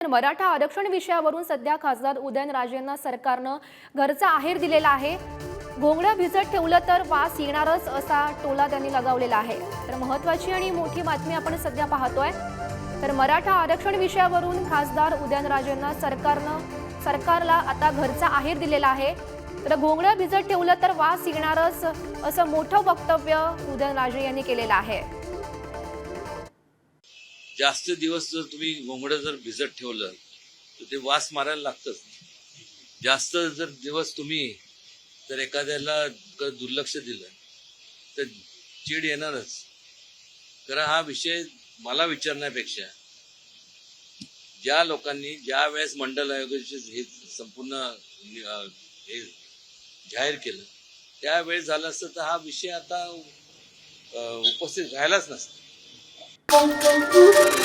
तर मराठा आरक्षण विषयावरून सध्या खासदार उदयनराजेंना सरकारनं घरचा आहेर दिलेला आहे. घोंगडं भिजत ठेवलं तर वास येणारच असा टोला त्यांनी लगावलेला आहे. तर महत्वाची आणि मोठी बातमी आपण सध्या पाहतोय. तर मराठा आरक्षण विषयावरून खासदार उदयनराजेंना सरकारनं सरकारला आता घरचा आहेर दिलेला आहे. तर घोंगडं भिजत ठेवलं तर वास येणारच असं मोठं वक्तव्य उदयनराजे यांनी केलेलं आहे. जास्त दिवस जर तुम्ही घोंगडं जर भिजत ठेवलं तर ते वास मारायला लागतंच. जास्त जर दिवस तुम्ही जर एखाद्याला दुर्लक्ष दिलं तर चीड येणारच. कारण हा विषय मला विचारण्यापेक्षा ज्या लोकांनी ज्या वेळेस मंडल आयोगाचे हे संपूर्ण हे जाहीर केलं त्यावेळेस झालं असतं तर हा विषय आता उपस्थित राहिलाच नसता. Thank you.